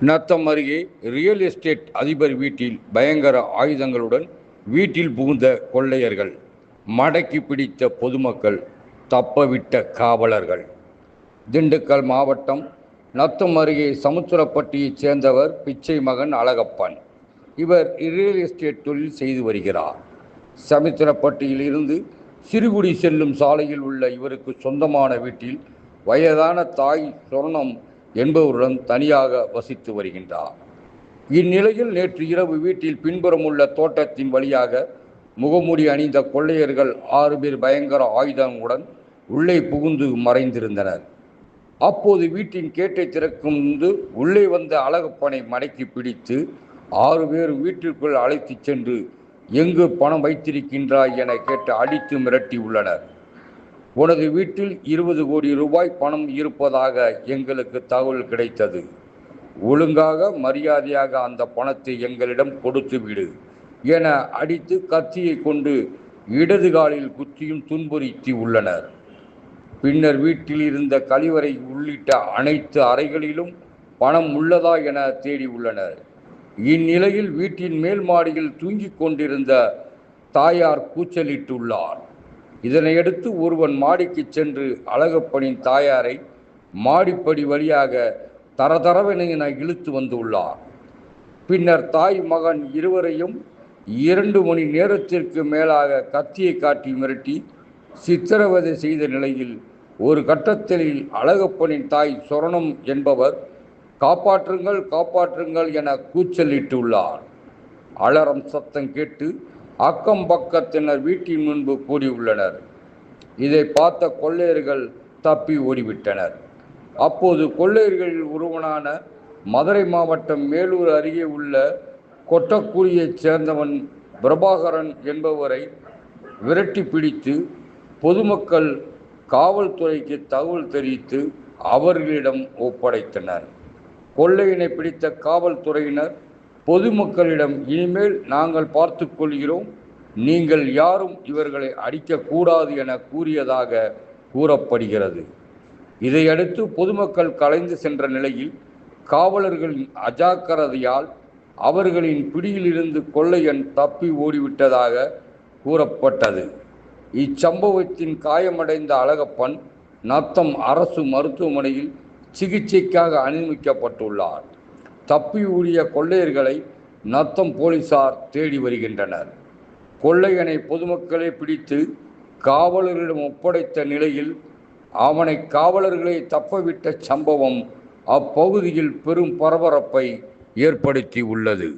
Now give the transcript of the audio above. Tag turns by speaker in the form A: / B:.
A: நத்தம் அருகே real estate அதிபர் வீட்டில் பயங்கர ஆயுதங்களுடன் வீட்டில் புகுந்த கொள்ளையர்கள் மடக்கி பிடித்த பொதுமக்கள் தப்பவிட்ட காவலர்கள். திண்டுக்கல் மாவட்டம் நத்தம் அருகே சமுத்திரப்பட்டியைச் சேர்ந்தவர் பிச்சை மகன் அழகப்பன். இவர் ரியல் எஸ்டேட் தொழில் செய்து வருகிறார். சமுத்திரப்பட்டியில் இருந்து சிறுகுடி செல்லும் சாலையில் உள்ள இவருக்கு சொந்தமான வீட்டில் வயதான தாய் சொர்ணம் என்பவருடன் தனியாக வசித்து வருகின்றார். இந்நிலையில் நேற்று இரவு வீட்டில் பின்புறம் உள்ள தோட்டத்தின் வழியாக முகமூடி அணிந்த கொள்ளையர்கள் ஆறு பேர் பயங்கர ஆயுதங்களுடன் உள்ளே புகுந்து மறைந்திருந்தனர். அப்போது வீட்டின் கேட்டை திறக்கும் முன்பு உள்ளே வந்த அழகப்பனை மடக்கி பிடித்து ஆறு பேர் வீட்டிற்குள் அழைத்துச் சென்று எங்கு பணம் வைத்திருக்கின்றாய் என கேட்டு அடித்து மிரட்டி உள்ளனர். உனது வீட்டில் இருபது கோடி ரூபாய் பணம் இருப்பதாக எங்களுக்கு தகவல் கிடைத்தது. ஒழுங்காக மரியாதையாக அந்த பணத்தை எங்களிடம் கொடுத்து விடு என அடித்து கத்தியை கொண்டு இடது காலில் குத்தியும் துன்புறுத்தி உள்ளனர். பின்னர் வீட்டில் இருந்த கழிவறை உள்ளிட்ட அனைத்து அறைகளிலும் பணம் உள்ளதா என தேடி உள்ளனர். இந்நிலையில் வீட்டின் மேல் மாடியில் தூங்கிக் கொண்டிருந்த தாயார் கூச்சலிட்டுள்ளார். இதனையடுத்து ஒருவன் மாடிக்கு சென்று அழகப்பனின் தாயாரை மாடிப்படி வழியாக தரதரவென இழுத்து வந்துள்ளார் பின்னர் தாய் மகன் இருவரையும் இரண்டு மணி நேரத்திற்கு மேலாக கத்தியை காட்டி மிரட்டி சித்திரவதை செய்த நிலையில் ஒரு கட்டத்தில் அழகப்பனின் தாய் சொரணம் என்பவர் காப்பாற்றுங்கள் காப்பாற்றுங்கள் என கூச்சலிட்டுள்ளார் அலறம் சத்தம் கேட்டு அக்கம் பக்கத்தினர் வீட்டின் முன்பு கூடியுள்ளனர். இதை பார்த்த கொள்ளையர்கள் தப்பி ஓடிவிட்டனர். அப்போது கொள்ளையர்களில் ஒருவனான மதுரை மாவட்டம் மேலூர் அருகே உள்ள கொட்டக்குடியைச் சேர்ந்தவன் பிரபாகரன் என்பவரை விரட்டி பிடித்து பொதுமக்கள் காவல்துறைக்கு தகவல் தெரிவித்து அவர்களிடம் ஒப்படைத்தனர். கொள்ளையினை பிடித்த காவல்துறையினர் பொதுமக்களிடம் இனிமேல் நாங்கள் பார்த்து கொள்கிறோம். நீங்கள் யாரும் இவர்களை அடிக்கக்கூடாது என கூறியதாக கூறப்படுகிறது. இதையடுத்து பொதுமக்கள் கலைந்து சென்ற நிலையில் காவலர்களின் அஜாக்கிரதையால் அவர்களின் பிடியிலிருந்து கொள்ளையன் தப்பி ஓடிவிட்டதாக கூறப்பட்டது. இச்சம்பவத்தின் காயமடைந்த அழகப்பன் நத்தம் அரசு மருத்துவமனையில் சிகிச்சைக்காக அனுமதிக்கப்பட்டுள்ளார். தப்பி ஓடிய கொள்ளையர்களை நத்தம் போலீசார் தேடி வருகின்றனர். கொள்ளையனை பொதுமக்களே பிடித்து காவலர்களிடம் ஒப்படைத்த நிலையில் அவனை காவலர்களை தப்பவிட்ட சம்பவம் அப்பகுதியில் பெரும் பரபரப்பை ஏற்படுத்தி உள்ளது